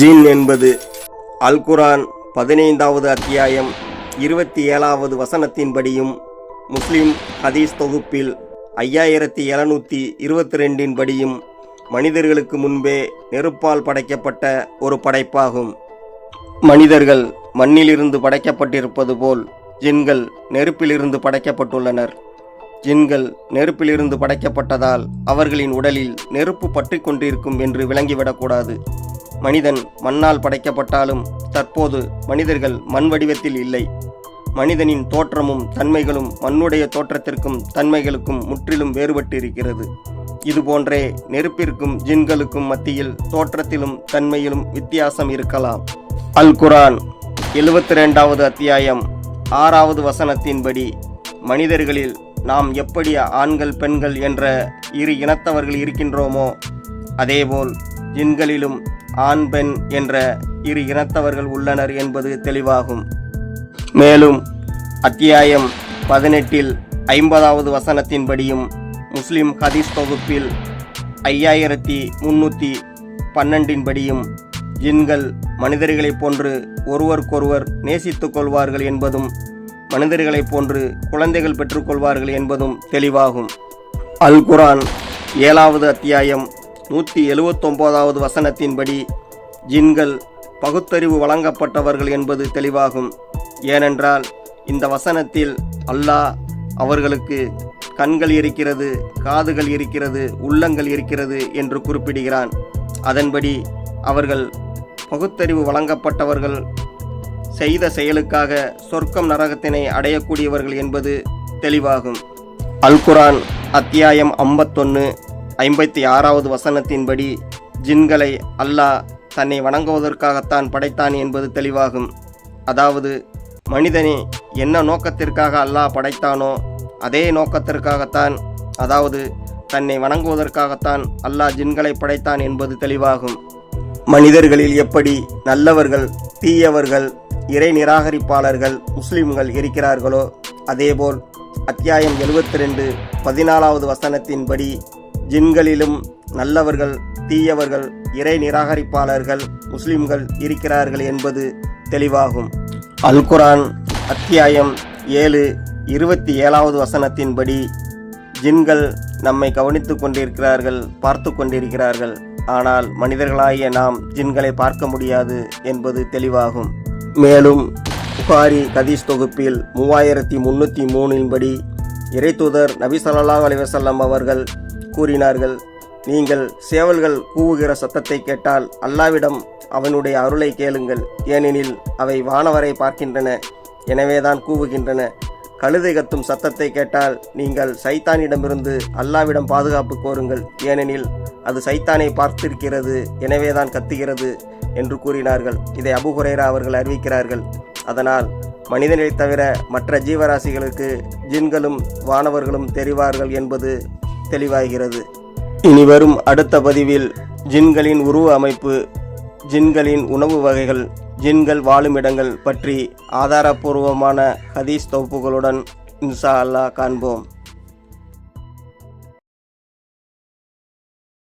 ஜின் என்பது அல்குரான் பதினைந்தாவது அத்தியாயம் இருபத்தி ஏழாவது வசனத்தின்படியும் முஸ்லிம் ஹதீஸ் தொகுப்பில் ஐயாயிரத்தி எழுநூற்றி இருபத்தி ரெண்டின் படியும் மனிதர்களுக்கு முன்பே நெருப்பால் படைக்கப்பட்ட ஒரு படைப்பாகும். மனிதர்கள் மண்ணிலிருந்து படைக்கப்பட்டிருப்பது போல் ஜின்கள் நெருப்பிலிருந்து படைக்கப்பட்டுள்ளனர். ஜின்கள் நெருப்பிலிருந்து படைக்கப்பட்டதால் அவர்களின் உடலில் நெருப்பு பற்றி கொண்டிருக்கும் என்று விளங்கிவிடக்கூடாது. மனிதன் மண்ணால் படைக்கப்பட்டாலும் தற்போது மனிதர்கள் மண் வடிவத்தில் இல்லை. மனிதனின் தோற்றமும் தன்மைகளும் மண்ணுடைய தோற்றத்திற்கும் தன்மைகளுக்கும் முற்றிலும் வேறுபட்டு இருக்கிறது இதுபோன்றே நெருப்பிற்கும் ஜின்களுக்கும் மத்தியில் தோற்றத்திலும் தன்மையிலும் வித்தியாசம் இருக்கலாம். அல் குரான் எழுபத்தி ரெண்டாவது அத்தியாயம் ஆறாவது வசனத்தின்படி மனிதர்களில் நாம் எப்படி ஆண்கள் பெண்கள் என்ற இரு இனத்தவர்கள் இருக்கின்றோமோ அதேபோல் ஜின்களிலும் ஆண் பெண் என்ற இரு இனத்தவர்கள் உள்ளனர் என்பது தெளிவாகும். மேலும் அத்தியாயம் பதினெட்டில் ஐம்பதாவது வசனத்தின்படியும் முஸ்லிம் ஹதீஸ் தொகுப்பில் ஐயாயிரத்தி முன்னூற்றி பன்னெண்டின்படியும் ஜின்கள் மனிதர்களைப் போன்று ஒருவருக்கொருவர் நேசித்துக் கொள்வார்கள் என்பதும் மனிதர்களைப் போன்று குழந்தைகள் பெற்றுக்கொள்வார்கள் என்பதும் தெளிவாகும். அல் குரான் ஏழாவது அத்தியாயம் நூற்றி எழுவத்தொம்போதாவது வசனத்தின்படி ஜின்கள் பகுத்தறிவு வழங்கப்பட்டவர்கள் என்பது தெளிவாகும். ஏனென்றால் இந்த வசனத்தில் அல்லாஹ் அவர்களுக்கு கண்கள் இருக்கிறது காதுகள் இருக்கிறது உள்ளங்கள் இருக்கிறது என்று குறிப்பிடுகிறான். அதன்படி அவர்கள் பகுத்தறிவு வழங்கப்பட்டவர்கள் செய்த செயலுக்காக சொர்க்கம் நரகத்தினை அடையக்கூடியவர்கள் என்பது தெளிவாகும். அல் குரான் அத்தியாயம் ஐம்பத்தொன்று ஐம்பத்தி ஆறாவது வசனத்தின்படி ஜின்களை அல்லாஹ் தன்னை வணங்குவதற்காகத்தான் படைத்தான் என்பது தெளிவாகும். அதாவது மனிதனை என்ன நோக்கத்திற்காக அல்லாஹ் படைத்தானோ அதே நோக்கத்திற்காகத்தான் அதாவது தன்னை வணங்குவதற்காகத்தான் அல்லாஹ் ஜின்களை படைத்தான் என்பது தெளிவாகும். மனிதர்களில் எப்படி நல்லவர்கள் தீயவர்கள் இறை நிராகரிப்பாளர்கள் முஸ்லிம்கள் இருக்கிறார்களோ அதேபோல் அத்தியாயம் எழுபத்தி ரெண்டு பதினாலாவது வசனத்தின்படி ஜின்களிலும் நல்லவர்கள் தீயவர்கள் இறை நிராகரிப்பாளர்கள் முஸ்லிம்கள் இருக்கிறார்கள் என்பது தெளிவாகும். அல் குரான் அத்தியாயம் ஏழு இருபத்தி ஏழாவது வசனத்தின்படி ஜின்கள் நம்மை கவனித்து கொண்டிருக்கிறார்கள் பார்த்து கொண்டிருக்கிறார்கள். ஆனால் மனிதர்களாகிய நாம் ஜின்களை பார்க்க முடியாது என்பது தெளிவாகும். மேலும் புகாரி கதீஸ் தொகுப்பில் மூவாயிரத்தி முன்னூற்றி மூணின்படி இறைத்தூதர் நபி ஸல்லல்லாஹு அலைஹி அவர்கள் கூறினார்கள். நீங்கள் சேவல்கள் கூவுகிற சத்தத்தை கேட்டால் அல்லாவிடம் அவனுடைய அருளை கேளுங்கள். ஏனெனில் அவை வானவரை பார்க்கின்றன எனவேதான் கூவுகின்றன. கழுதை கத்தும் சத்தத்தை கேட்டால் நீங்கள் சைத்தானிடமிருந்து அல்லாவிடம் பாதுகாப்பு கோருங்கள். ஏனெனில் அது சைத்தானை பார்த்திருக்கிறது எனவேதான் கத்துகிறது என்று கூறினார்கள். இதை அபு அவர்கள் அறிவிக்கிறார்கள். அதனால் மனிதனை தவிர மற்ற ஜீவராசிகளுக்கு ஜின்களும் வானவர்களும் தெரிவார்கள் என்பது தெளிவாகிறது. இனி வரும் அடுத்த பதிவில் ஜின்களின் உருவ அமைப்பு ஜின்களின் உணவு வகைகள் ஜின்கள் வாழும் இடங்கள் பற்றி ஆதாரபூர்வமான ஹதீஸ் தொகுப்புகளுடன் இன்ஷா அல்லாஹ் காண்போம்.